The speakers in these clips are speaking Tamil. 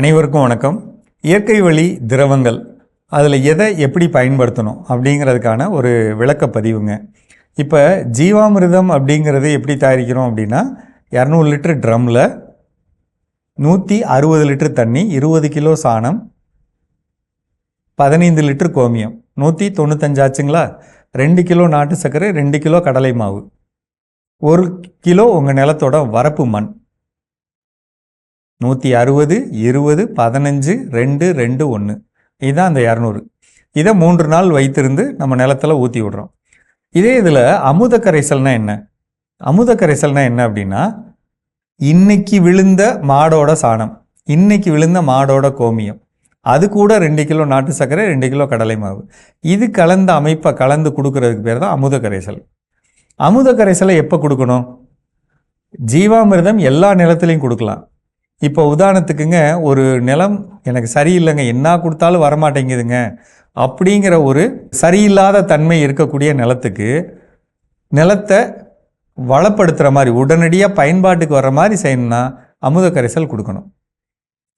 அனைவருக்கும் வணக்கம். இயற்கை வழி திரவங்கள் அதில் எதை எப்படி பயன்படுத்தணும் அப்படிங்கிறதுக்கான ஒரு விளக்க பதிவுங்க. இப்போ ஜீவாமிர்தம் அப்படிங்கிறது எப்படி தயாரிக்கிறோம் அப்படின்னா இரநூறு லிட்டர் ட்ரம்மில் நூற்றி அறுபது லிட்டர் தண்ணி இருபது கிலோ சாணம் பதினைந்து லிட்டர் கோமியம் நூற்றி தொண்ணூத்தஞ்சாச்சுங்களா ரெண்டு கிலோ நாட்டு சர்க்கரை ரெண்டு கிலோ கடலை மாவு ஒரு கிலோ உங்கள் நிலத்தோட வரப்பு மண். நூற்றி அறுபது இருபது பதினஞ்சு ரெண்டு ரெண்டு ஒன்று இதுதான் அந்த இரநூறு. இதை மூன்று நாள் வைத்திருந்து நம்ம நிலத்துல ஊற்றி விடுறோம். இதே இதில் அமுத கரைசல்னா என்ன? அமுத கரைசல்னா என்ன அப்படின்னா இன்னைக்கு விழுந்த மாடோட சாணம் இன்னைக்கு விழுந்த மாடோட கோமியம். அது கூட ரெண்டு கிலோ நாட்டு சர்க்கரை ரெண்டு கிலோ கடலை மாவு. இது கலந்த அமைப்பை கலந்து கொடுக்கறதுக்கு பேர் தான் அமுத கரைசல். அமுத கரைசலை எப்போ கொடுக்கணும்? ஜீவாமிர்தம் எல்லா நிலத்துலையும் கொடுக்கலாம். இப்போ உதாரணத்துக்குங்க ஒரு நிலம் எனக்கு சரியில்லைங்க என்ன கொடுத்தாலும் வரமாட்டேங்குதுங்க அப்படிங்கிற ஒரு சரியில்லாத தன்மை இருக்கக்கூடிய நிலத்துக்கு நிலத்தை வளப்படுத்துகிற மாதிரி உடனடியாக பயன்பாட்டுக்கு வர்ற மாதிரி செய்யணும்னா அமுத கரைசல் கொடுக்கணும்.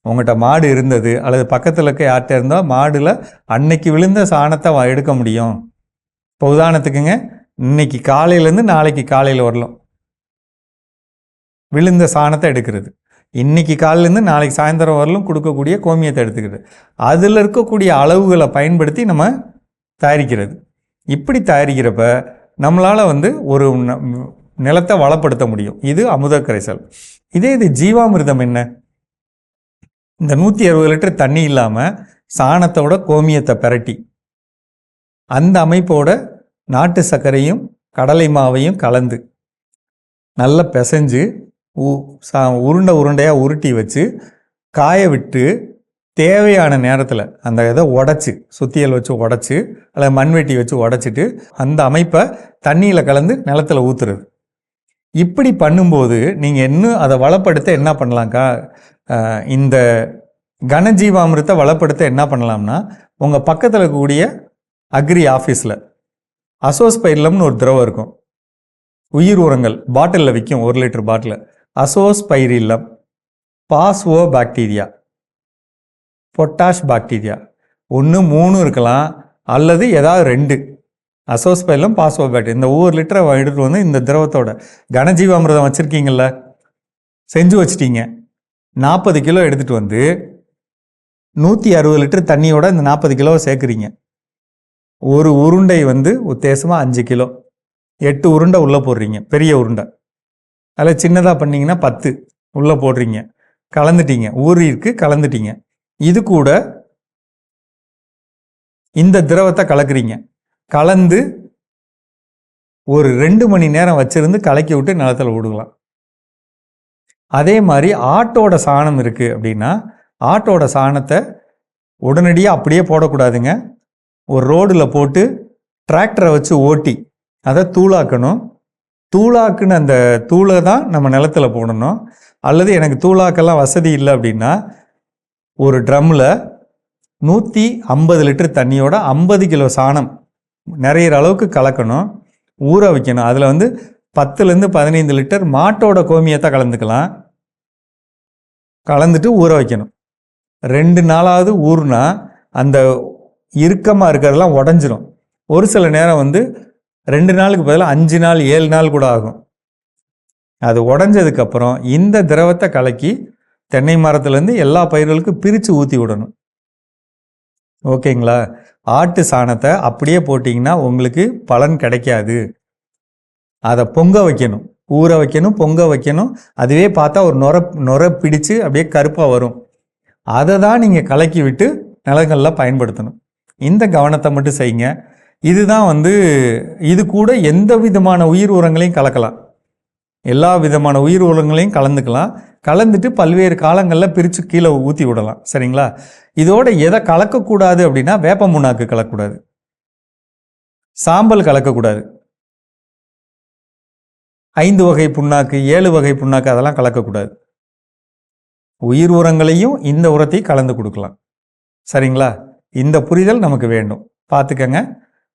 உங்கள்கிட்ட மாடு இருந்தது அல்லது பக்கத்தில் இருக்க யார்கிட்ட இருந்தால் மாடில் அன்னைக்கு விழுந்த சாணத்தை எடுக்க முடியும். இப்போ உதாரணத்துக்குங்க இன்னைக்கு காலையிலேருந்து நாளைக்கு காலையில் வரலாம். விழுந்த சாணத்தை எடுக்கிறது. இன்னைக்கு காலிலேருந்து நாளைக்கு சாயந்தரம் வரலும் கொடுக்கக்கூடிய கோமியத்தை எடுத்துக்கிட்டு. அதில் இருக்கக்கூடிய அளவுகளை பயன்படுத்தி நம்ம தயாரிக்கிறது. இப்படி தயாரிக்கிறப்ப நம்மளால் வந்து ஒரு ந- நிலத்தை வளப்படுத்த முடியும். இது அமுத கரைசல் இதே இது ஜீவாமிர்தம் என்ன? இந்த நூற்றி அறுபது லிட்டர் தண்ணி இல்லாமல் சாணத்தோட கோமியத்தை பிரட்டி அந்த அமைப்போட நாட்டு சர்க்கரையும் கடலை மாவையும் கலந்து நல்லா பிசைஞ்சு உருண்டை உருண்டையாக உருட்டி வச்சு காய விட்டு தேவையான நேரத்தில் அந்த இதை உடச்சி சுத்தியல் வச்சு உடச்சி அல்லது மண்வெட்டி வச்சு உடச்சிட்டு அந்த அமைப்பை தண்ணியில் கலந்து நிலத்துல ஊற்றுறது இப்படி பண்ணும்போது நீங்கள் இன்னும் அதை வளப்படுத்த என்ன பண்ணலாம்க்கா? இந்த கனஜீவாமிரத்தை வளப்படுத்த என்ன பண்ணலாம்னா உங்கள் பக்கத்தில் இருக்கக்கூடிய அக்ரி ஆஃபீஸில் அசோஸ்பைர்லம்னு ஒரு திரவம் இருக்கும். உயிர் உரங்கள் பாட்டிலில் விற்கும் ஒரு litre bottle. Azospirillum phospho bacteria potash bacteria ஒன்று மூணு இருக்கலாம் அல்லது ஏதாவது ரெண்டு. அசோஸ்பைலம் பாஸ்வோ பாக்டீரியா இந்த ஒவ்வொரு லிட்டரை எடுத்துகிட்டு வந்து இந்த திரவத்தோட கனஜீவாமிரதம் வச்சுருக்கீங்கள செஞ்சு வச்சிட்டீங்க. நாற்பது கிலோ எடுத்துகிட்டு வந்து நூற்றி அறுபது லிட்டர் தண்ணியோட இந்த நாற்பது கிலோவை சேர்க்குறீங்க. ஒரு உருண்டை வந்து உத்தேசமாக அஞ்சு கிலோ. எட்டு உருண்டை உள்ளே போடுறீங்க பெரிய உருண்டை. அதில் சின்னதாக பண்ணீங்கன்னா பத்து. உள்ளே போடுறீங்க. கலந்துட்டீங்க. ஊறிருக்கு கலந்துட்டீங்க. இது கூட இந்த திரவத்தை கலக்குறீங்க. கலந்து ஒரு ரெண்டு மணி நேரம் வச்சிருந்து கலக்கி விட்டு நிலத்தில் விடுக்கலாம் அதே மாதிரி ஆட்டோட சாணம் இருக்குது அப்படின்னா ஆட்டோட சாணத்தை உடனடியாக அப்படியே போடக்கூடாதுங்க. ஒரு ரோடில் போட்டு டிராக்டரை வச்சு ஓட்டி அதை தூளாக்கணும். தூளாக்குன்னு அந்த தூளை தான் நம்ம நிலத்துல போடணும். அல்லது எனக்கு தூளாக்கெல்லாம் வசதி இல்லை அப்படின்னா ஒரு ட்ரம்மில் நூற்றி ஐம்பது லிட்டர் தண்ணியோட ஐம்பது கிலோ சாணம் நிறையிற அளவுக்கு கலக்கணும். ஊற வைக்கணும். அதில் வந்து பத்துலேருந்து பதினைந்து லிட்டர் மாட்டோட கோமியத்தை கலந்துக்கலாம். கலந்துட்டு ஊற வைக்கணும். ரெண்டு நாளாவது ஊறுனா அந்த இறுக்கமாக இருக்கிறதெல்லாம் உடஞ்சிரும். ஒரு சில நேரம் வந்து ரெண்டு நாளுக்கு பதிலாக அஞ்சு நாள் ஏழு நாள் கூட ஆகும். அது உடஞ்சதுக்கப்புறம் இந்த திரவத்தை கலக்கி தென்னை மரத்துலேருந்து எல்லா பயிர்களுக்கும் பிரித்து ஊற்றி விடணும். ஓகேங்களா? ஆட்டு சாணத்தை அப்படியே போட்டிங்கன்னா உங்களுக்கு பலன் கிடைக்காது. அதை பொங்க வைக்கணும். ஊற வைக்கணும் பொங்க வைக்கணும். அதுவே பார்த்தா ஒரு நுர நுர பிடிச்சு அப்படியே கருப்பாக வரும். அதை தான் நீங்கள் கலக்கி விட்டு நிலங்களில் பயன்படுத்தணும். இந்த கவனத்தை மட்டும் செய்யுங்க. இதுதான் வந்து இது கூட எந்த விதமான உயிர் உரங்களையும் கலக்கலாம். எல்லா விதமான உயிர் உரங்களையும் கலந்துக்கலாம். கலந்துட்டு பல்வேறு காலங்களில் பிரித்து கீழே ஊற்றி விடலாம். சரிங்களா? இதோட எதை கலக்கக்கூடாது அப்படின்னா வேப்ப முன்னாக்கு கலக்கக்கூடாது. சாம்பல் கலக்கக்கூடாது. ஐந்து வகை புண்ணாக்கு ஏழு வகை புண்ணாக்கு அதெல்லாம் கலக்கக்கூடாது. உயிர் உரங்களையும் இந்த உரத்தையும் கலந்து கொடுக்கலாம். சரிங்களா? இந்த புரிதல் நமக்கு வேண்டும். பார்த்துக்கங்க.